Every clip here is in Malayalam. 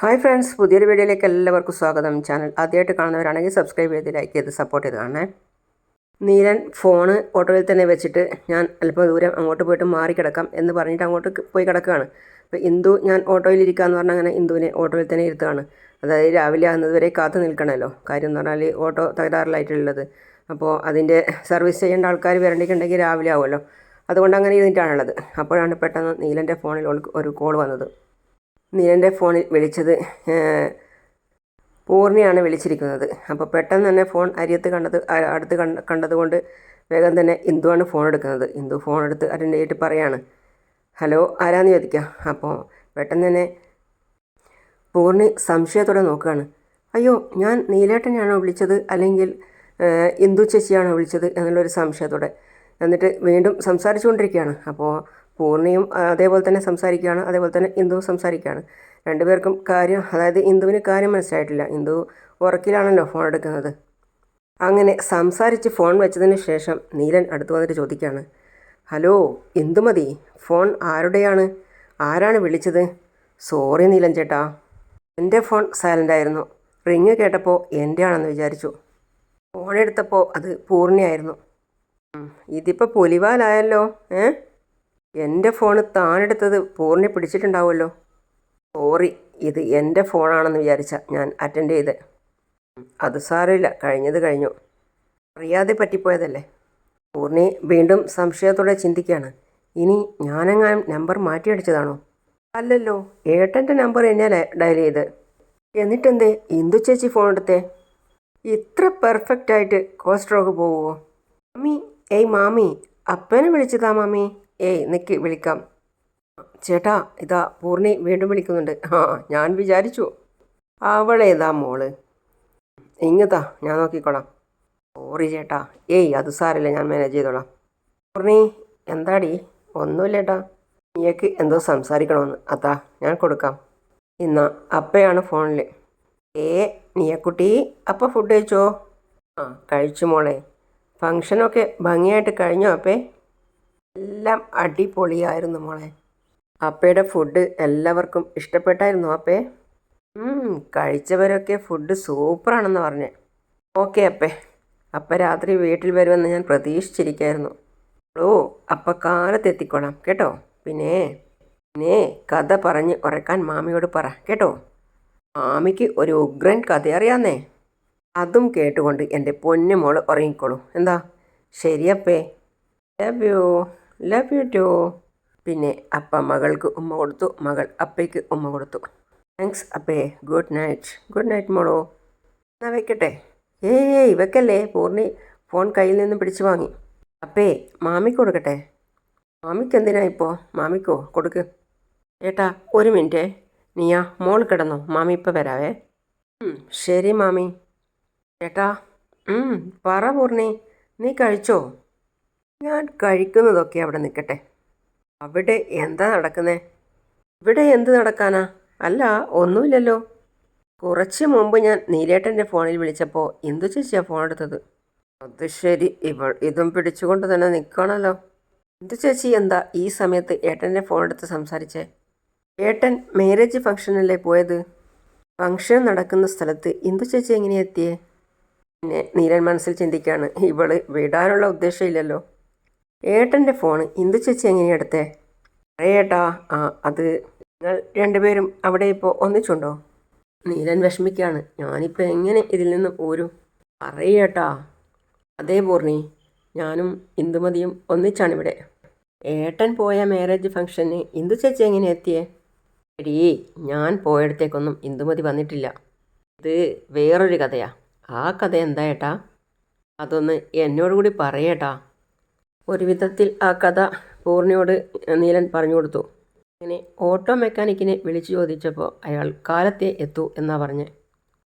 ഹായ് ഫ്രണ്ട്സ് പുതിയൊരു വീഡിയോയിലേക്ക് എല്ലാവർക്കും സ്വാഗതം. ചാനൽ ആദ്യമായിട്ട് കാണുന്നവരാണെങ്കിൽ സബ്സ്ക്രൈബ് ചെയ്ത് ലൈക്ക് ചെയ്ത് സപ്പോർട്ട് ചെയ്ത് കാണണേ. നീലൻ ഫോണ് ഓട്ടോയിൽ തന്നെ വെച്ചിട്ട് ഞാൻ അല്പം ദൂരം അങ്ങോട്ട് പോയിട്ട് മാറി കിടക്കാം എന്ന് പറഞ്ഞിട്ട് അങ്ങോട്ട് പോയി കിടക്കുകയാണ്. അപ്പോൾ ഇന്ദു ഞാൻ ഓട്ടോയിൽ ഇരിക്കാന്ന് പറഞ്ഞാൽ അങ്ങനെ ഇന്ദുവിനെ ഓട്ടോയിൽ തന്നെ ഇരുത്തുകയാണ്. അതായത് രാവിലെ ആകുന്നതുവരെ കാത്തു നിൽക്കണമല്ലോ കാര്യം എന്ന് പറഞ്ഞാൽ ഓട്ടോ തകരാറിലായിട്ടുള്ളത്. അപ്പോൾ അതിന്റെ സർവീസ് ചെയ്യേണ്ട ആൾക്കാർ വരേണ്ടിട്ടുണ്ടെങ്കിൽ രാവിലെ ആവുമല്ലോ. അതുകൊണ്ട് അങ്ങനെ ഇരുന്നിട്ടാണുള്ളത്. അപ്പോഴാണ് പെട്ടെന്ന് നീലന്റെ ഫോണിൽ ഒരു കോൾ വന്നത്. നീലന്റെ ഫോണിൽ വിളിച്ചത് പൂർണയാണ് വിളിച്ചിരിക്കുന്നത്. അപ്പോൾ പെട്ടെന്ന് തന്നെ ഫോൺ അരിയത്ത് കണ്ടത് അടുത്ത് കണ്ട കണ്ടതുകൊണ്ട് വേഗം തന്നെ ഇന്ദുവാണ് ഫോൺ എടുക്കുന്നത്. ഇന്ദു ഫോൺ എടുത്ത് അറ്റൻഡ് ചെയ്തിട്ട് പറയാണ് ഹലോ ആരാന്ന് ചോദിക്കാം? അപ്പോൾ പെട്ടെന്ന് തന്നെ പൂർണി സംശയത്തോടെ നോക്കുകയാണ് അയ്യോ ഞാൻ നീലേട്ടനെയാണോ വിളിച്ചത്? അല്ലെങ്കിൽ ഇന്ദു ചേച്ചിയാണോ വിളിച്ചത്? എന്നുള്ളൊരു സംശയത്തോടെ. എന്നിട്ട് വീണ്ടും സംസാരിച്ചുകൊണ്ടിരിക്കുകയാണ്. അപ്പോൾ പൂർണിയും അതേപോലെ തന്നെ സംസാരിക്കുകയാണ് അതേപോലെ തന്നെ ഇന്ദു സംസാരിക്കുകയാണ്. രണ്ടുപേർക്കും കാര്യം അതായത് ഇന്ദുവിന് കാര്യം മനസ്സിലായിട്ടില്ല. ഇന്ദു ഉറക്കിലാണല്ലോ ഫോൺ എടുക്കുന്നത്. അങ്ങനെ സംസാരിച്ച് ഫോൺ വെച്ചതിന് ശേഷം നീലൻ അടുത്ത് വന്നിട്ട് ചോദിക്കുകയാണ് ഹലോ ഇന്ദുമതി ഫോൺ ആരുടെയാണ്? ആരാണ് വിളിച്ചത്? സോറി നീലൻ ചേട്ടാ. എന്റെ ഫോൺ സൈലന്റ് ആയിരുന്നു. റിങ് കേട്ടപ്പോൾ എന്റെ ആണെന്ന് വിചാരിച്ചു. ഫോൺ എടുത്തപ്പോൾ അത് പൂർണയായിരുന്നു ഇതിപ്പോൾ പുലിവാലായല്ലോ ഏ? എന്റെ ഫോണ് താനെടുത്തത് പൂർണി പിടിച്ചിട്ടുണ്ടാവുമല്ലോ. സോറി ഇത് എന്റെ ഫോണാണെന്ന് വിചാരിച്ച ഞാൻ അറ്റൻഡ് ചെയ്ത്. അത് സാരമില്ല കഴിഞ്ഞത് കഴിഞ്ഞു. അറിയാതെ പറ്റിപ്പോയതല്ലേ? പൂർണി വീണ്ടും സംശയത്തോടെ ചിന്തിക്കുകയാണ്. ഇനി ഞാനെങ്ങാനും നമ്പർ മാറ്റിയടിച്ചതാണോ? അല്ലല്ലോ ഏട്ടന്റെ നമ്പർ തന്നെയല്ലേ ഡയൽ ചെയ്ത്. എന്നിട്ടെന്തേ ഇന്ദു ചേച്ചി ഫോൺ എടുത്തേ? ഇത്ര പെർഫെക്റ്റ് ആയിട്ട് കോസ്ട്രോക്ക് പോവുമോ മാമി ഏയ് മാമി അപ്പനെ വിളിച്ചതാ മാമി. ഏയ് നിക്ക് വിളിക്കാം. ചേട്ടാ ഇതാ പൂർണി വീണ്ടും വിളിക്കുന്നുണ്ട്. ആ ഞാൻ വിചാരിച്ചു. അവളേതാ മോൾ? ഇങ്ങത്താ ഞാൻ നോക്കിക്കോളാം. സോറി ചേട്ടാ. ഏയ് അത് സാരമില്ല ഞാൻ മാനേജ് ചെയ്തോളാം. പൂർണി എന്താടി? ഒന്നുമില്ല ചേട്ടാ നീയൊക്കെ എന്തോ സംസാരിക്കണമെന്ന് അതാ ഞാൻ കൊടുക്കാം. ഇന്നാ അപ്പയാണ് ഫോണിൽ ഏ നീയക്കുട്ടി അപ്പ ഫുഡ് കഴിച്ചോ? ആ കഴിച്ചു മോളെ. ഫങ്ഷനൊക്കെ ഭംഗിയായിട്ട് കഴിഞ്ഞോ അപ്പേ? എല്ലാം അടിപൊളിയായിരുന്നു മോളെ. അപ്പയുടെ ഫുഡ് എല്ലാവർക്കും ഇഷ്ടപ്പെട്ടായിരുന്നു അപ്പേ? കഴിച്ചവരൊക്കെ ഫുഡ് സൂപ്പറാണെന്ന് പറഞ്ഞേ. ഓക്കെ അപ്പേ. അപ്പ രാത്രി വീട്ടിൽ വരുമെന്ന് ഞാൻ പ്രതീക്ഷിച്ചിരിക്കായിരുന്നു. ഓ അപ്പ കാലത്ത് എത്തിക്കോളാം കേട്ടോ? പിന്നെ പിന്നെ കഥ പറഞ്ഞ് ഉറക്കാൻ മാമിയോട് പറ കേട്ടോ? മാമിക്ക് ഒരു ഉഗ്രൻ കഥ അറിയാന്നേ. അതും കേട്ടുകൊണ്ട് എന്റെ പൊന്നു മോൾ ഉറങ്ങിക്കോളൂ. എന്താ? ശരിയപ്പേ love you love you too പിന്നെ അപ്പ മകൾക്ക് ഉമ്മ കൊടുത്തു. മകൾ അപ്പയ്ക്ക് ഉമ്മ കൊടുത്തു. താങ്ക്സ് അപ്പേ. ഗുഡ് നൈറ്റ് ഗുഡ് നൈറ്റ് മോളോ. എന്നാ വെക്കട്ടെ? ഏയ് വെക്കല്ലേ? പൂർണി ഫോൺ കയ്യിൽ നിന്ന് പിടിച്ചു വാങ്ങി. അപ്പേ മാമിക്ക് കൊടുക്കട്ടെ? മാമിക്ക് എന്തിനാ ഇപ്പോൾ മാമിക്കോ കൊടുക്ക്. ഏട്ടാ ഒരു മിനിറ്റേ. നീയാ മോൾ കിടന്നോ. മാമി ഇപ്പം വരാവേ. ശരി മാമി. ചേട്ടാ പറ പൂർണി. നീ കഴിച്ചോ? ഞാൻ കഴിക്കുന്നതൊക്കെ അവിടെ നിൽക്കട്ടെ. അവിടെ എന്താ നടക്കുന്നേ? ഇവിടെ എന്ത് നടക്കാനാ? അല്ല ഒന്നുമില്ലല്ലോ. കുറച്ച് മുമ്പ് ഞാൻ നീലേട്ടന്റെ ഫോണിൽ വിളിച്ചപ്പോൾ എന്തു ചേച്ചിയാ ഫോൺ എടുത്തത്? അത് ശരി ഇവൾ ഇതും പിടിച്ചുകൊണ്ട് തന്നെ നിൽക്കണമല്ലോ എന്തു ചേച്ചി എന്താ ഈ സമയത്ത് ഏട്ടന്റെ ഫോൺ എടുത്ത് സംസാരിച്ചേ? ഏട്ടൻ മാരേജ് ഫംഗ്ഷനല്ലേ പോയത്? ഫംഗ്ഷൻ നടക്കുന്ന സ്ഥലത്ത് ഇന്ദു ചേച്ചി എങ്ങനെയെത്തിയേ പിന്നെ നീലൻ മനസ്സിൽ ചിന്തിക്കുകയാണ് ഇവൾ വിടാനുള്ള ഉദ്ദേശമില്ലല്ലോ. ഏട്ടന്റെ ഫോൺ ഇന്ദു ചേച്ചി എങ്ങനെയാണ് എടുത്തേ? അറിയേട്ടാ ആ അത് നിങ്ങൾ രണ്ടുപേരും അവിടെ ഇപ്പോൾ ഒന്നിച്ചുണ്ടോ? നീലൻ വിഷമിക്കുകയാണ് ഞാനിപ്പോൾ എങ്ങനെ ഇതിൽ നിന്ന് പോരും? അറിയേട്ടാ അതേ പൂർണി ഞാനും ഇന്ദുമതിയും ഒന്നിച്ചാണ് ഇവിടെ. ഏട്ടൻ പോയ മാരേജ് ഫംഗ്ഷന് ഇന്ദു ചേച്ചി എങ്ങനെ എത്തിയേ? എടീ ഞാൻ പോയടത്തേക്കൊന്നും ഇന്ദുമതി വന്നിട്ടില്ല. ഇത് വേറൊരു കഥയാ. ആ കഥ എന്താ ഏട്ടാ? അതൊന്ന് എന്നോട് കൂടി പറയേട്ടാ. ഒരു വിധത്തിൽ ആ കഥ പൂർണിയോട് നീലൻ പറഞ്ഞു കൊടുത്തു. അങ്ങനെ ഓട്ടോ മെക്കാനിക്കിനെ വിളിച്ചു ചോദിച്ചപ്പോൾ അയാൾ കാലത്തെ എത്തൂ എന്നാ പറഞ്ഞ്.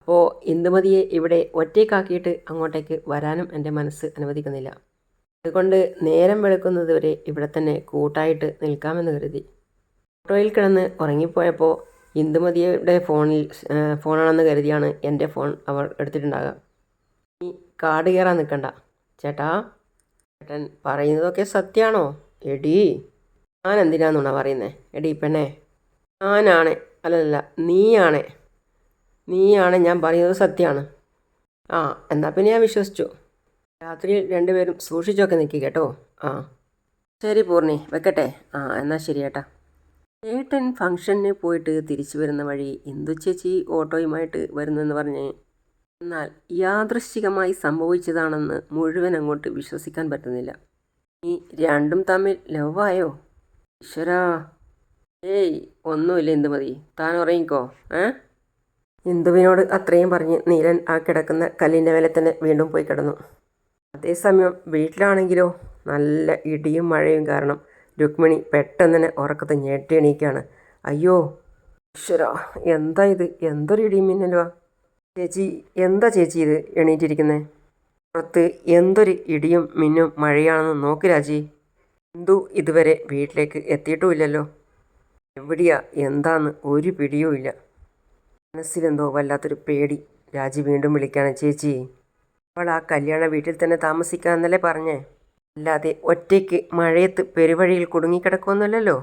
അപ്പോൾ ഇന്ദുമതിയെ ഇവിടെ ഒറ്റയ്ക്കാക്കിയിട്ട് അങ്ങോട്ടേക്ക് വരാനും എന്റെ മനസ്സ് അനുവദിക്കുന്നില്ല. അതുകൊണ്ട് നേരം വെളുക്കുന്നത് വരെ ഇവിടെ തന്നെ കൂട്ടായിട്ട് നിൽക്കാമെന്ന് കരുതി. ഓട്ടോയിൽ കിടന്ന് ഉറങ്ങിപ്പോയപ്പോൾ ഇന്ദുമതിയുടെ ഫോണിൽ ഫോണാണെന്ന് കരുതിയാണ് എന്റെ ഫോൺ അവൾ എടുത്തിട്ടുണ്ടാകുക ഈ കാട് കയറാൻ നിൽക്കണ്ട. ചേട്ടാ ചേട്ടൻ പറയുന്നതൊക്കെ സത്യമാണോ എടീ ഞാൻ എന്തിനാ പറയുന്നേ? എടീ പെണ്ണേ ഞാനാണ് അല്ലല്ല നീയാണ്. നീയാണ് ഞാൻ പറയുന്നത് സത്യമാണ് ആ എന്നാൽ പിന്നെ ഞാൻ വിശ്വസിച്ചു. രാത്രിയിൽ രണ്ടുപേരും സൂക്ഷിച്ചൊക്കെ നിൽക്കുക കേട്ടോ. ആ. ശരി പൂർണി വെക്കട്ടെ. ആ എന്നാൽ ശരി ഏട്ടാ. ചേട്ടൻ ഫംഗ്ഷന് പോയിട്ട് തിരിച്ചു വരുന്ന വഴി ഇന്ദു ചേച്ചി ഓട്ടോയുമായിട്ട് വരുന്നെന്ന് പറഞ്ഞ് എന്നാൽ യാദൃശ്ചികമായി സംഭവിച്ചതാണെന്ന് മുഴുവൻ അങ്ങോട്ട് വിശ്വസിക്കാൻ പറ്റുന്നില്ല. ഈ രണ്ടും തമ്മിൽ ലവായോ ഈശ്വരാ. ഏയ് ഒന്നുമില്ല ഇന്ദുമതി. താൻ ഉറങ്ങിക്കോ ഏ? ഇന്ദുവിനോട് അത്രയും പറഞ്ഞ് നീലൻ ആ കിടക്കുന്ന കല്ലിന്റെ മേലെ തന്നെ വീണ്ടും പോയി കിടന്നു. അതേസമയം വീട്ടിലാണെങ്കിലോ? നല്ല ഇടിയും മഴയും കാരണം രുക്മിണി പെട്ടെന്ന് തന്നെ ഉറക്കത്ത് ഞെട്ടി എണീക്കുകയാണ് അയ്യോ ഈശ്വരാ എന്താ ഇത്? എന്തൊരു ഇടിയും മിന്നലുവാ ചേച്ചി എന്താ ചേച്ചി ഇത് എണീറ്റിരിക്കുന്നത് പുറത്ത് എന്തൊരു ഇടിയും മിന്നും മഴയാണെന്ന് നോക്ക് രാജി. എന്തു ഇതുവരെ വീട്ടിലേക്ക് എത്തിയിട്ടുമില്ലല്ലോ. എവിടെയാ എന്താന്ന് ഒരു പിടിയും ഇല്ല. മനസ്സിലെന്തോ വല്ലാത്തൊരു പേടി. രാജി വീണ്ടും വിളിക്കാണ് ചേച്ചി അവൾ ആ കല്യാണ വീട്ടിൽ തന്നെ താമസിക്കാമെന്നല്ലേ പറഞ്ഞേ? അല്ലാതെ ഒറ്റയ്ക്ക് മഴയത്ത് പെരുവഴിയിൽ കുടുങ്ങിക്കിടക്കുമെന്നല്ലോ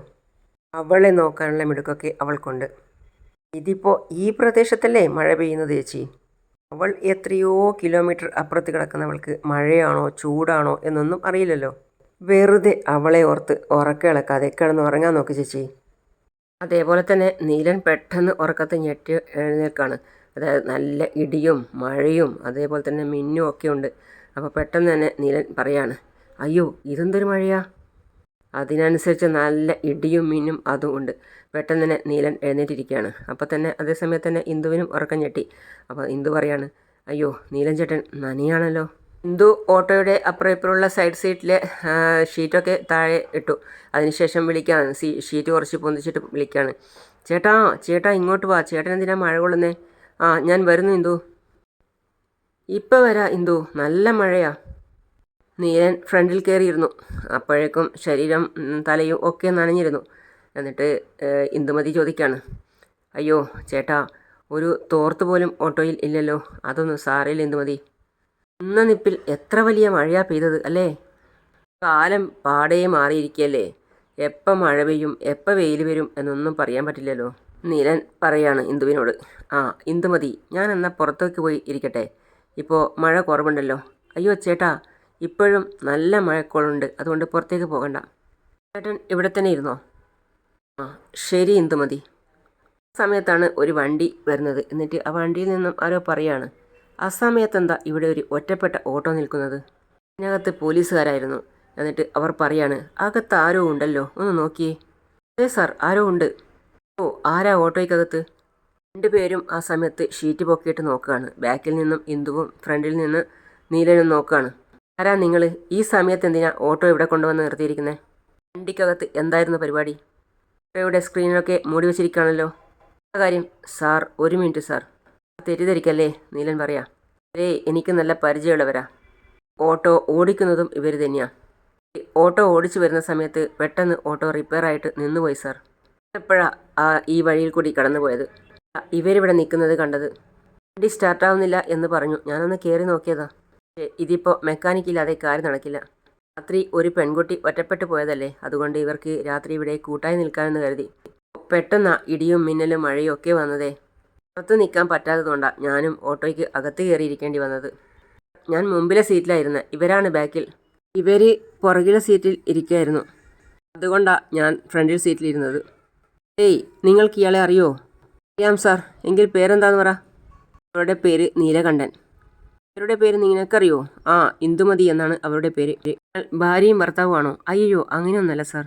അവളെ നോക്കാനുള്ള മിടുക്കൊക്കെ അവൾക്കുണ്ട്. ഇതിപ്പോൾ ഈ പ്രദേശത്തല്ലേ മഴ പെയ്യുന്നത് ചേച്ചി? അവൾ എത്രയോ കിലോമീറ്റർ അപ്പുറത്ത് കിടക്കുന്നവൾക്ക് മഴയാണോ ചൂടാണോ എന്നൊന്നും അറിയില്ലല്ലോ. വെറുതെ അവളെ ഓർത്ത് ഉറക്കിളക്കാതെ കിടന്ന് ഉറങ്ങാൻ നോക്ക് ചേച്ചി. അതേപോലെ തന്നെ നീലൻ പെട്ടെന്ന് ഉറക്കത്ത് ഞെട്ടി എഴുന്നേൽക്കാണ്. അതായത് നല്ല ഇടിയും മഴയും അതേപോലെ തന്നെ മിന്നും ഒക്കെ ഉണ്ട്. അപ്പോൾ പെട്ടെന്ന് തന്നെ നീലൻ പറയാണ് അയ്യോ ഇതെന്തൊരു മഴയാ? അതിനനുസരിച്ച് നല്ല ഇടിയും മീനും അതും ഉണ്ട്. പെട്ടെന്ന് തന്നെ നീലൻ എഴുന്നേറ്റിരിക്കുകയാണ്. അപ്പോൾ തന്നെ അതേസമയത്ത് തന്നെ ഇന്ദുവിനും ഉറക്കം ഞെട്ടി. അപ്പോൾ ഇന്ദു പറയാണ് അയ്യോ നീലൻ ചേട്ടൻ നനിയാണല്ലോ. ഇന്ദു ഓട്ടോയുടെ അപ്പുറം ഇപ്പുറമുള്ള സൈഡ് സീറ്റിലെ ഷീറ്റൊക്കെ താഴെ ഇട്ടു. അതിനുശേഷം വിളിക്കുകയാണ് സീ ഷീറ്റ് കുറച്ച് പൊന്തിച്ചിട്ട് വിളിക്കുകയാണ് ചേട്ടാ ചേട്ടാ ഇങ്ങോട്ട് വാ. ചേട്ടൻ എന്തിനാ മഴ കൊള്ളുന്നേ? ആ ഞാൻ വരുന്നു ഇന്ദു. ഇപ്പം വരാ ഇന്ദു. നല്ല മഴയാ. നീലൻ ഫ്രണ്ടിൽ കയറിയിരുന്നു. അപ്പോഴേക്കും ശരീരം തലയും ഒക്കെ നനഞ്ഞിരുന്നു. എന്നിട്ട് ഇന്ദുമതി ചോദിക്കാണ് അയ്യോ ചേട്ടാ ഒരു തോർത്ത് പോലും ഓട്ടോയിൽ ഇല്ലല്ലോ? അതൊന്നും സാറില്ല ഇന്ദുമതി. ഇന്ന നിപ്പിൽ എത്ര വലിയ മഴയാ പെയ്തത് അല്ലേ? കാലം പാടേ മാറിയിരിക്കുകയല്ലേ എപ്പം മഴ പെയ്യും എപ്പം വെയിൽ വരും എന്നൊന്നും പറയാൻ പറ്റില്ലല്ലോ. നീലൻ പറയാണ് ഇന്ദുവിനോട് ആ ഇന്ദുമതി ഞാൻ എന്നാൽ പുറത്തേക്ക് പോയി ഇരിക്കട്ടെ. ഇപ്പോൾ മഴ കുറവുണ്ടല്ലോ. അയ്യോ ചേട്ടാ ഇപ്പോഴും നല്ല മഴക്കോളുണ്ട്. അതുകൊണ്ട് പുറത്തേക്ക് പോകണ്ട. ചേട്ടൻ ഇവിടെ തന്നെ ഇരുന്നോ? ആ ശരി ഇന്ദുമതി. സമയത്താണ് ഒരു വണ്ടി വരുന്നത്. എന്നിട്ട് ആ വണ്ടിയിൽ നിന്നും ആരോ പറയാണ് ആ സമയത്ത് എന്താ ഇവിടെ ഒരു ഒറ്റപ്പെട്ട ഓട്ടോ നിൽക്കുന്നത്? ഇതിനകത്ത് പോലീസുകാരായിരുന്നു. എന്നിട്ട് അവർ പറയാണ് അകത്ത് ആരോ ഉണ്ടല്ലോ ഒന്ന് നോക്കിയേ. അതെ സാർ ആരോ ഉണ്ട്. ഓ ആരാ ഓട്ടോയ്ക്കകത്ത്? രണ്ടുപേരും ആ സമയത്ത് ഷീറ്റ് പൊക്കിയിട്ട് നോക്കുകയാണ്. ബാക്കിൽ നിന്നും ഇന്ദുവും ഫ്രണ്ടിൽ നിന്ന് നീലനും നോക്കുകയാണ്. ആരാ നിങ്ങൾ ഈ സമയത്ത് എന്തിനാ ഓട്ടോ ഇവിടെ കൊണ്ടുവന്ന് നിർത്തിയിരിക്കുന്നത് വണ്ടിക്കകത്ത് എന്തായിരുന്നു പരിപാടി? ഓട്ടോയുടെ സ്ക്രീനൊക്കെ മൂടി വെച്ചിരിക്കുകയാണല്ലോ. കാര്യം? സാർ ഒരു മിനിറ്റ് സാർ. തെറ്റിദ്ധരിക്കല്ലേ? നീലൻ പറയാ. അതേ എനിക്ക് നല്ല പരിചയമുള്ളവരാ. ഓട്ടോ ഓടിക്കുന്നതും ഇവർ തന്നെയാണ് ഓട്ടോ ഓടിച്ചു വരുന്ന സമയത്ത് പെട്ടെന്ന് ഓട്ടോ റിപ്പയർ ആയിട്ട് നിന്നുപോയി സാർ. എപ്പോഴാ ഈ വഴിയിൽ കൂടി കടന്നുപോയത്? ഇവരിവിടെ നിൽക്കുന്നത് കണ്ടത്. വണ്ടി സ്റ്റാർട്ടാവുന്നില്ല എന്ന് പറഞ്ഞു. ഞാനൊന്ന് കയറി നോക്കിയതാ. ഇതിപ്പോൾ മെക്കാനിക്കില്ലാതെ കാര്യം നടക്കില്ല. രാത്രി ഒരു പെൺകുട്ടി ഒറ്റപ്പെട്ടു പോയതല്ലേ? അതുകൊണ്ട് ഇവർക്ക് രാത്രി ഇവിടെ കൂട്ടായി നിൽക്കാമെന്ന് കരുതി. പെട്ടെന്ന് ഇടിയും മിന്നലും മഴയും ഒക്കെ വന്നതേ. പുറത്ത് നിൽക്കാൻ പറ്റാത്തതുകൊണ്ടാണ് ഞാനും ഓട്ടോയ്ക്ക് അകത്ത് കയറിയിരിക്കേണ്ടി വന്നത്. ഞാൻ മുമ്പിലെ സീറ്റിലായിരുന്നു. ഇവരാണ് ബാക്കിൽ. ഇവർ പുറകിലെ സീറ്റിൽ ഇരിക്കുകയായിരുന്നു അതുകൊണ്ടാണ് ഞാൻ ഫ്രണ്ടിൽ സീറ്റിലിരുന്നത്. ഏയ് നിങ്ങൾക്ക് ഇയാളെ അറിയോ? അറിയാം സാർ. എങ്കിൽ പേരെന്താന്ന് പറ? അവരുടെ പേര് നീലകണ്ഠൻ. അവരുടെ പേര് നിനക്കറിയോ ആ ഇന്ദുമതി എന്നാണ് അവരുടെ പേര്. ഭാര്യയും ഭർത്താവുമാണോ? അയ്യോ അങ്ങനെയൊന്നല്ല സാർ.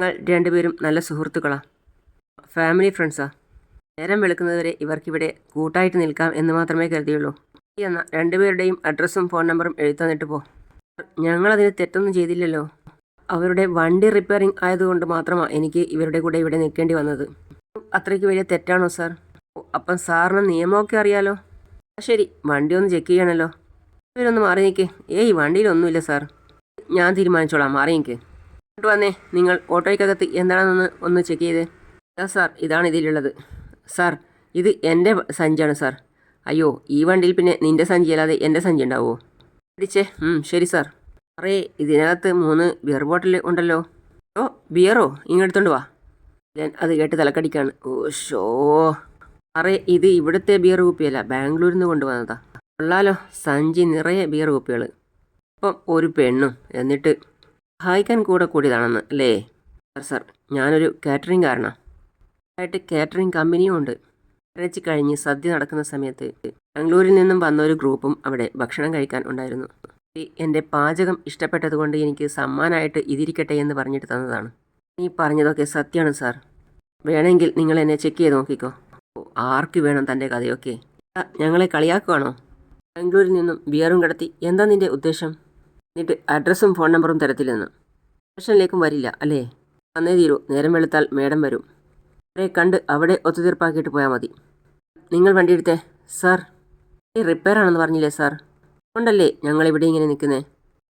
ഞങ്ങൾ രണ്ടുപേരും നല്ല സുഹൃത്തുക്കളാ. ഫാമിലി ഫ്രണ്ട്സാ. നേരം വെളുക്കുന്നതുവരെ ഇവർക്കിവിടെ കൂട്ടായിട്ട് നിൽക്കാം എന്ന് മാത്രമേ കരുതിയുള്ളൂ. എന്നാൽ രണ്ടുപേരുടെയും അഡ്രസ്സും ഫോൺ നമ്പറും എഴുത്തന്നിട്ട് പോ. ഞങ്ങളതിന് തെറ്റൊന്നും ചെയ്തില്ലല്ലോ. അവരുടെ വണ്ടി റിപ്പയറിംഗ് ആയതുകൊണ്ട് മാത്രമാണ് എനിക്ക് ഇവരുടെ കൂടെ ഇവിടെ നിൽക്കേണ്ടി വന്നത്. അത്രയ്ക്ക് വലിയ തെറ്റാണോ സാർ? അപ്പം സാറിന് നിയമമൊക്കെ അറിയാലോ? ശരി. വണ്ടി ഒന്ന് ചെക്ക് ചെയ്യണമല്ലോ ഇവരൊന്ന് മാറി നിൽക്ക് ഏയ് വണ്ടിയിലൊന്നുമില്ല സാർ ഞാൻ തീരുമാനിച്ചോളാം. മാറി നിൽക്ക് ഇങ്ങോട്ട് വന്നേ. നിങ്ങൾ ഓട്ടോയ്ക്കകത്ത് എന്താണെന്നൊന്ന് ഒന്ന് ചെക്ക് ചെയ്തേ. സാർ ഇതാണ് ഇതിലുള്ളത്. സാർ ഇത് എന്റെ സഞ്ചിയാണ് സാർ അയ്യോ ഈ വണ്ടിയിൽ പിന്നെ നിന്റെ സഞ്ചി അല്ലാതെ എന്റെ സഞ്ചി ഉണ്ടാവുമോ പിടിച്ചേ ശരി സാർ സാറേ ഇതിനകത്ത് മൂന്ന് ബിയർ ബോട്ടിൽ ഉണ്ടല്ലോ. ഓ ബിയറോ ഇങ്ങെടുത്തോണ്ട് വാ. ഞാൻ അത് കേട്ട് തലക്കടിക്കാണ്. ഓ ഷോ അറേ ഇത് ഇവിടുത്തെ ബിയർ കുപ്പിയല്ല ബാംഗ്ലൂരിൽ നിന്ന് കൊണ്ടുവന്നതാ. കൊള്ളാലോ. സഞ്ചി നിറയെ ബിയർ കുപ്പികൾ അപ്പം ഒരു പെണ്ണും. എന്നിട്ട് സഹായിക്കാൻ കൂടെ കൂടിയതാണെന്ന് അല്ലേ? സാർ സാർ ഞാനൊരു കാറ്ററിംഗ് കാരണം ആയിട്ട് കാറ്ററിംഗ് കമ്പനിയും ഉണ്ട്. ഇറച്ചി കഴിഞ്ഞ് സദ്യ നടക്കുന്ന സമയത്ത് ബാംഗ്ലൂരിൽ നിന്നും വന്ന ഒരു ഗ്രൂപ്പും അവിടെ ഭക്ഷണം കഴിക്കാൻ ഉണ്ടായിരുന്നു. എന്റെ പാചകം ഇഷ്ടപ്പെട്ടതുകൊണ്ട് എനിക്ക് സമ്മാനമായിട്ട് ഇതിരിക്കട്ടെ എന്ന് പറഞ്ഞിട്ട് തന്നതാണ്. നീ പറഞ്ഞതൊക്കെ സത്യമാണ് സാർ. വേണമെങ്കിൽ നിങ്ങൾ എന്നെ ചെക്ക് ചെയ്ത് നോക്കിക്കോ. ആർക്ക് വേണം തന്റെ കഥയൊക്കെ? ഞങ്ങളെ കളിയാക്കുവാണോ? ബാംഗ്ലൂരിൽ നിന്നും ബിയറും കടത്തി. എന്താ നിന്റെ ഉദ്ദേശം? എന്നിട്ട് അഡ്രസ്സും ഫോൺ നമ്പറും തരത്തില്ലെന്ന്. സ്റ്റേഷനിലേക്കും വരില്ല അല്ലേ? വന്നേ തീരൂ. നേരം വെളുത്താൽ മേഡം വരും. അവരെ കണ്ട് അവിടെ ഒത്തുതീർപ്പാക്കിയിട്ട് പോയാൽ മതി. നിങ്ങൾ വണ്ടി സാർ. ഈ റിപ്പയർ ആണെന്ന് പറഞ്ഞില്ലേ സാർ? അതുകൊണ്ടല്ലേ ഞങ്ങൾ ഇവിടെ ഇങ്ങനെ നിൽക്കുന്നേ?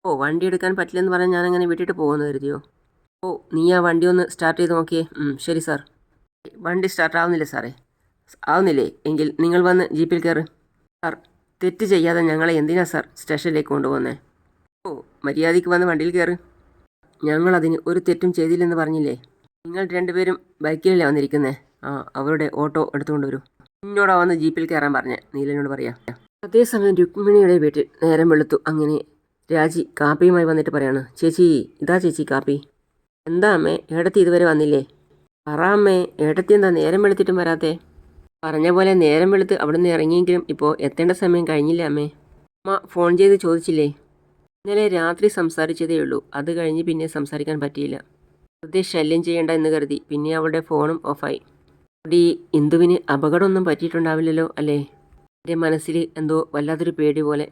ഓ വണ്ടി എടുക്കാൻ പറ്റില്ലെന്ന് പറഞ്ഞാൽ ഞാനങ്ങനെ വിട്ടിട്ട് പോകുമെന്ന് കരുതിയോ? ഓ നീ ആ വണ്ടി ഒന്ന് സ്റ്റാർട്ട് ചെയ്ത് നോക്കിയേ. ശരി സാർ. വണ്ടി സ്റ്റാർട്ട് ആവുന്നില്ല സാറേ. ആവുന്നില്ലേ? എങ്കിൽ നിങ്ങൾ വന്ന് ജീപ്പിൽ കയറ്. സാർ തെറ്റ് ചെയ്യാതെ ഞങ്ങളെ എന്തിനാ സാർ സ്റ്റേഷനിലേക്ക് കൊണ്ടുപോകുന്നേ? ഓ മര്യാദയ്ക്ക് വന്ന് വണ്ടിയിൽ കയറ്. ഞങ്ങളതിന് ഒരു തെറ്റും ചെയ്തില്ലെന്ന് പറഞ്ഞില്ലേ? നിങ്ങൾ രണ്ടുപേരും ബൈക്കിലല്ലേ വന്നിരിക്കുന്നേ? ആ അവരുടെ ഓട്ടോ എടുത്തുകൊണ്ട് വരൂ. എന്നോടാ വന്ന് ജീപ്പിൽ കയറാൻ പറഞ്ഞേ. നീലനോട് പറയാം. അതേസമയം രുക്മിണിയുടെ വീട്ടിൽ നേരം വെളുത്തു. അങ്ങനെ രാജി കാപ്പിയുമായി വന്നിട്ട് പറയാണ്. ചേച്ചി ഇതാ ചേച്ചി കാപ്പി. എന്താ അമ്മേ? ഏടത്തി ഇതുവരെ വന്നില്ലേ? പറ അമ്മേ ഏടത്തി എന്താ നേരം വെളുത്തിട്ടും വരാത്തെ? പറഞ്ഞ പോലെ നേരം വെളുത്ത് അവിടുന്ന് ഇറങ്ങിയെങ്കിലും ഇപ്പോൾ എത്തേണ്ട സമയം കഴിഞ്ഞില്ല അമ്മേ? അമ്മ ഫോൺ ചെയ്ത് ചോദിച്ചില്ലേ? ഇന്നലെ രാത്രി സംസാരിച്ചതേ ഉള്ളൂ. അത് കഴിഞ്ഞ് പിന്നെ സംസാരിക്കാൻ പറ്റിയില്ല. വെറുതെ ശല്യം ചെയ്യേണ്ട എന്ന് കരുതി. പിന്നെ അവളുടെ ഫോണും ഓഫായി അവിടെ ഈ ഇന്ദുവിന് അപകടമൊന്നും പറ്റിയിട്ടുണ്ടാവില്ലല്ലോ അല്ലേ? എന്റെ മനസ്സിൽ എന്തോ വല്ലാത്തൊരു പേടി പോലെ.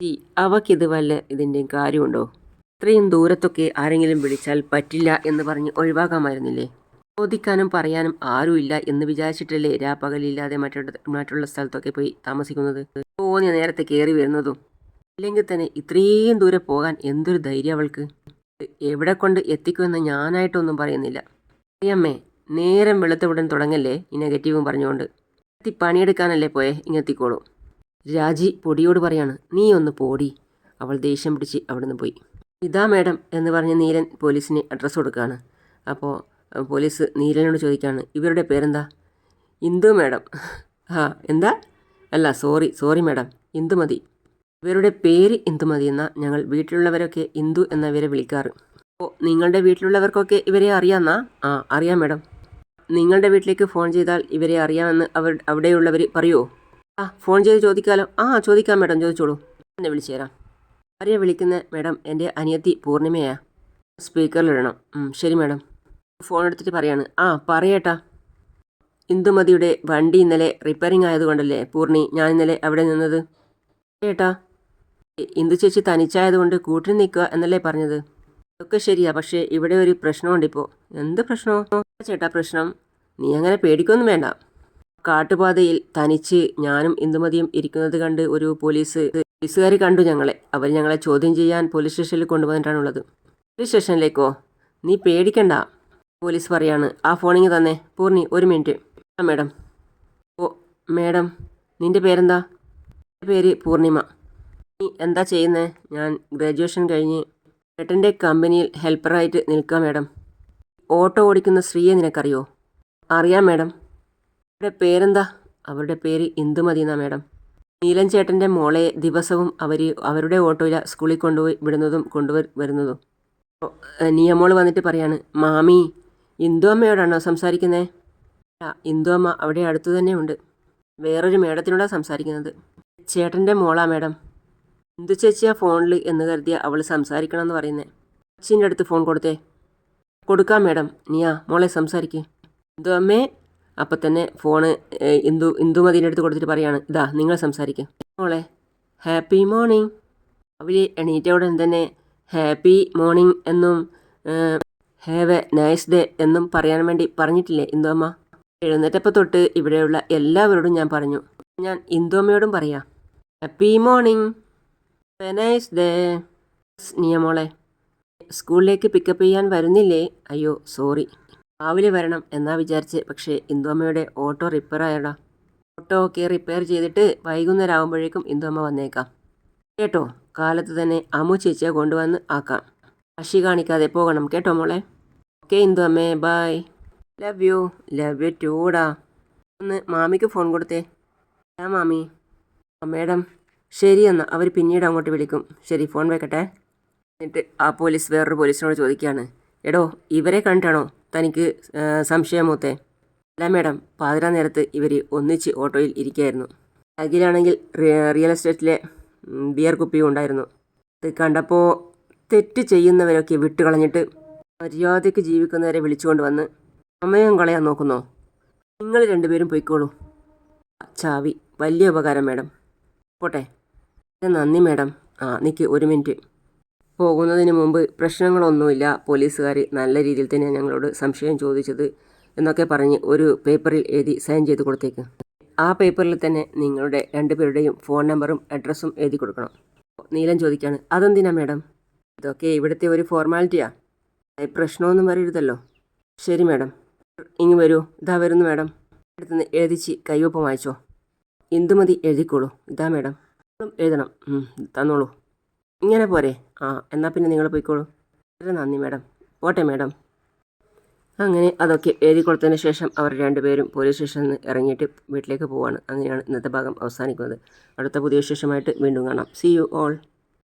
ഈ അവക്കിത് വല്ല ഇതിന്റെയും കാര്യമുണ്ടോ? ഇത്രയും ദൂരത്തൊക്കെ ആരെങ്കിലും വിളിച്ചാൽ പറ്റില്ല എന്ന് പറഞ്ഞ് ഒഴിവാക്കാമായിരുന്നില്ലേ? ചോദിക്കാനും പറയാനും ആരുമില്ല എന്ന് വിചാരിച്ചിട്ടല്ലേ രാപ്പകലില്ലാതെ മറ്റുള്ള മറ്റുള്ള സ്ഥലത്തൊക്കെ പോയി താമസിക്കുന്നത്? തോന്നിയ നേരത്തെ കയറി വരുന്നതും. ഇല്ലെങ്കിൽ തന്നെ ഇത്രയും ദൂരെ പോകാൻ എന്തൊരു ധൈര്യം അവൾക്ക്? എവിടെ കൊണ്ട് എത്തിക്കുമെന്ന് ഞാനായിട്ടൊന്നും പറയുന്നില്ല. അറിയമ്മേ നേരം വെളുത്തവിടൻ തുടങ്ങല്ലേ? ഈ നെഗറ്റീവും പറഞ്ഞുകൊണ്ട്. എത്തി പണിയെടുക്കാനല്ലേ പോയേ? ഇങ്ങെത്തിക്കോളൂ രാജി പൊടിയോട് പറയാണ്. നീ ഒന്ന് പോടി. അവൾ ദേഷ്യം പിടിച്ച് അവിടുന്ന് പോയി. ഇതാ മേഡം എന്ന് പറഞ്ഞ് നീരൻ പോലീസിന് അഡ്രസ്സ് കൊടുക്കുകയാണ്. അപ്പോൾ പോലീസ് നീലനോട് ചോദിക്കുകയാണ് ഇവരുടെ പേരെന്താ? ഇന്ദു മാഡം. ആ എന്താ? അല്ല സോറി സോറി മാഡം. ഇന്ദുമതി ഇവരുടെ പേര് ഇന്ദുമതി എന്ന ഞങ്ങൾ വീട്ടിലുള്ളവരൊക്കെ ഇന്ദു എന്നവരെ വിളിക്കാറ്. ഓ നിങ്ങളുടെ വീട്ടിലുള്ളവർക്കൊക്കെ ഇവരെ അറിയാമെന്നാ ആ അറിയാം മാഡം. നിങ്ങളുടെ വീട്ടിലേക്ക് ഫോൺ ചെയ്താൽ ഇവരെ അറിയാമെന്ന് അവർ അവിടെയുള്ളവർ പറയുമോ ആ ഫോൺ ചെയ്ത് ചോദിക്കാമല്ലോ ആ ചോദിക്കാം മാഡം ചോദിച്ചോളൂ. എന്നെ വിളിച്ചു തരാം. ആരെയാണ് വിളിക്കുന്നത് മാഡം എന്റെ അനിയത്തി പൂർണിമയാണ് സ്പീക്കറിലിടണം. ശരി മേഡം. ഫോൺ എടുത്തിട്ട് പറയാണ്. ആ പറയേട്ടാ. ഇന്ദുമതിയുടെ വണ്ടി ഇന്നലെ റിപ്പയറിംഗ് ആയതുകൊണ്ടല്ലേ പൂർണി ഞാൻ ഇന്നലെ അവിടെ നിന്നത്? ചേട്ടാ ഇന്ദു ചേച്ചി തനിച്ചായതുകൊണ്ട് കൂട്ടിന് നിൽക്കുക എന്നല്ലേ പറഞ്ഞത്? ഒക്കെ ശരിയാ പക്ഷേ ഇവിടെ ഒരു പ്രശ്നമുണ്ട് ഇപ്പോൾ എന്ത് പ്രശ്നമോ ചേട്ടാ പ്രശ്നം. നീ അങ്ങനെ പേടിക്കൊന്നും വേണ്ട. കാട്ടുപാതയിൽ തനിച്ച് ഞാനും ഇന്ദുമതിയും ഇരിക്കുന്നത് കണ്ട് ഒരു പോലീസ് പോലീസുകാർ കണ്ടു ഞങ്ങളെ. അവർ ഞങ്ങളെ ചോദ്യം ചെയ്യാൻ പോലീസ് സ്റ്റേഷനിൽ കൊണ്ടുവന്നിട്ടാണുള്ളത്. പോലീസ് സ്റ്റേഷനിലേക്കോ? നീ പേടിക്കണ്ട. പോലീസ് പറയാണ്. ആ ഫോണിങ് തന്നെ. പൂർണി ഒരു മിനിറ്റ്. ആ മേഡം. ഓ മേഡം നിന്റെ പേരെന്താ? എന്റെ പേര് പൂർണിമ. നീ എന്താ ചെയ്യുന്നത് ഞാൻ ഗ്രാജുവേഷൻ കഴിഞ്ഞ് ചേട്ടന്റെ കമ്പനിയിൽ ഹെൽപ്പറായിട്ട് നിൽക്കുക മേഡം. ഓട്ടോ ഓടിക്കുന്ന സ്ത്രീയെ നിനക്കറിയോ? അറിയാം മേഡം. അവരുടെ പേരെന്താ? അവരുടെ പേര് ഇന്ദുമതി എന്നാ മേഡം. നീലൻ ചേട്ടന്റെ മോളെ ദിവസവും അവർ അവരുടെ ഓട്ടോയിൽ സ്കൂളിൽ കൊണ്ടുപോയി വിടുന്നതും കൊണ്ടുവരുന്നതും നീ അമ്മോൾ വന്നിട്ട് പറയാണ് മാമി ഇന്ദു അമ്മയോടാണോ സംസാരിക്കുന്നത് ആ ഇന്ദു അമ്മ അവിടെ അടുത്ത് തന്നെ ഉണ്ട്. വേറൊരു മേഡത്തിനോടാണ് സംസാരിക്കുന്നത്. ചേട്ടന്റെ മോളാ മേഡം. ഇന്ദു ചേച്ചിയാ ഫോണിൽ എന്ന് കരുതിയ അവൾ സംസാരിക്കണമെന്ന് പറയുന്നത് അച്ഛന്റെ അടുത്ത് ഫോൺ കൊടുത്തേ. കൊടുക്കാം മേഡം. നീയാ മോളെ സംസാരിക്ക്. ഇന്ദു അമ്മേ അപ്പം തന്നെ ഫോണ് ഇന്ദു ഇന്ദുമതിന്റെ അടുത്ത് കൊടുത്തിട്ട് പറയാണ്. ഇതാ നിങ്ങൾ സംസാരിക്കുക മോളെ ഹാപ്പി മോർണിംഗ്. അവർ എണീറ്റ ഉടൻ തന്നെ ഹാപ്പി മോർണിംഗ് എന്നും ഹാവ് എ നൈസ് ഡേ എന്നും പറയാൻ വേണ്ടി പറഞ്ഞിട്ടില്ലേ ഇന്ദോമ്മ എഴുന്നേറ്റപ്പോൾ തൊട്ട് ഇവിടെയുള്ള എല്ലാവരോടും ഞാൻ പറഞ്ഞു. ഞാൻ ഇന്ദോമ്മയോടും പറയാം. ഹാപ്പി മോർണിംഗ് നൈസ് ഡേ നിയമോളെ. സ്കൂളിലേക്ക് പിക്കപ്പ് ചെയ്യാൻ വരുന്നില്ലേ? അയ്യോ സോറി രാവിലെ വരണം എന്നാ വിചാരിച്ച് പക്ഷേ ഇന്ദോമ്മയുടെ ഓട്ടോ റിപ്പയർ ആയടാ. ഓട്ടോ ഒക്കെ റിപ്പയർ ചെയ്തിട്ട് വൈകുന്നേരം ആകുമ്പോഴേക്കും ഇന്ദോമ്മ വന്നേക്കാം. കേട്ടോ കാലത്ത് തന്നെ അമ്മു ചേച്ചിയെ കൊണ്ടുവന്ന് ആക്കാം. അശി കാണിക്കാതെ പോകണം കേട്ടോ മോളെ. ഓക്കെ ഇന്ദു അമ്മേ bye love you love you ടൂടാ ഒന്ന് മാമിക്ക് ഫോൺ കൊടുത്തേ. ആ മാമി. ആ മേഡം. ശരി എന്നാൽ അവർ പിന്നീട് അങ്ങോട്ട് വിളിക്കും. ശരി ഫോൺ വെക്കട്ടെ. എന്നിട്ട് ആ പോലീസ് വേറൊരു പോലീസിനോട് ചോദിക്കുകയാണ്. എടോ ഇവരെ കണ്ടിട്ടാണോ തനിക്ക് സംശയം മൂത്തേ? അല്ല മേഡം പാതിരാ നേരത്ത് ഇവർ ഒന്നിച്ച് ഓട്ടോയിൽ ഇരിക്കുകയായിരുന്നു അഖിലാണെങ്കിൽ റിയൽ എസ്റ്റേറ്റിലെ ബിയർ കുപ്പിയും ഉണ്ടായിരുന്നു. ഇത് കണ്ടപ്പോൾ തെറ്റ് ചെയ്യുന്നവരൊക്കെ വിട്ടുകളഞ്ഞിട്ട് മര്യാദയ്ക്ക് ജീവിക്കുന്നവരെ വിളിച്ചുകൊണ്ട് വന്ന് സമയം കളയാൻ നോക്കുന്നോ? നിങ്ങൾ രണ്ടുപേരും പൊയ്ക്കോളൂ. ചാവി. വലിയ ഉപകാരം മേഡം. പോട്ടെ. നന്ദി മേഡം. ആ നിൽക്ക് ഒരു മിനിറ്റ്. പോകുന്നതിന് മുമ്പ് പ്രശ്നങ്ങളൊന്നുമില്ല. പോലീസുകാർ നല്ല രീതിയിൽ തന്നെ ഞങ്ങളോട് സംശയം ചോദിച്ചത് എന്നൊക്കെ പറഞ്ഞ് ഒരു പേപ്പറിൽ എഴുതി സൈൻ ചെയ്ത് കൊടുത്തേക്ക്. ആ പേപ്പറിൽ തന്നെ നിങ്ങളുടെ രണ്ടുപേരുടെയും ഫോൺ നമ്പറും അഡ്രസ്സും എഴുതി കൊടുക്കണം. നീലം ചോദിക്കുകയാണ് അതെന്തിനാ മേഡം? ഇതൊക്കെ ഇവിടുത്തെ ഒരു ഫോർമാലിറ്റിയാണ് അത് പ്രശ്നമൊന്നും വരരുതല്ലോ ശരി മാഡം. ഇങ്ങ് വരൂ. ഇതാ വരുന്നു മാഡം. അടുത്തുനിന്ന് എഴുതിച്ച് കൈവപ്പം വായിച്ചോ. ഇന്ദുമതി എഴുതിക്കോളൂ. ഇതാ മാഡം. എഴുതണം. തന്നോളൂ. ഇങ്ങനെ പോരെ. ആ എന്നാൽ പിന്നെ നിങ്ങൾ പോയിക്കോളൂ. വളരെ നന്ദി മാഡം. പോട്ടെ മാഡം. അങ്ങനെ അതൊക്കെ എഴുതി കൊടുത്തതിന് ശേഷം അവർ രണ്ടുപേരും പോലീസ് സ്റ്റേഷനിൽ നിന്ന് ഇറങ്ങിയിട്ട് വീട്ടിലേക്ക് പോവാണ്. അങ്ങനെയാണ് ഇന്നത്തെ ഭാഗം അവസാനിക്കുന്നത്. അടുത്ത പുതിയ വിശേഷമായിട്ട് വീണ്ടും കാണാം. C you all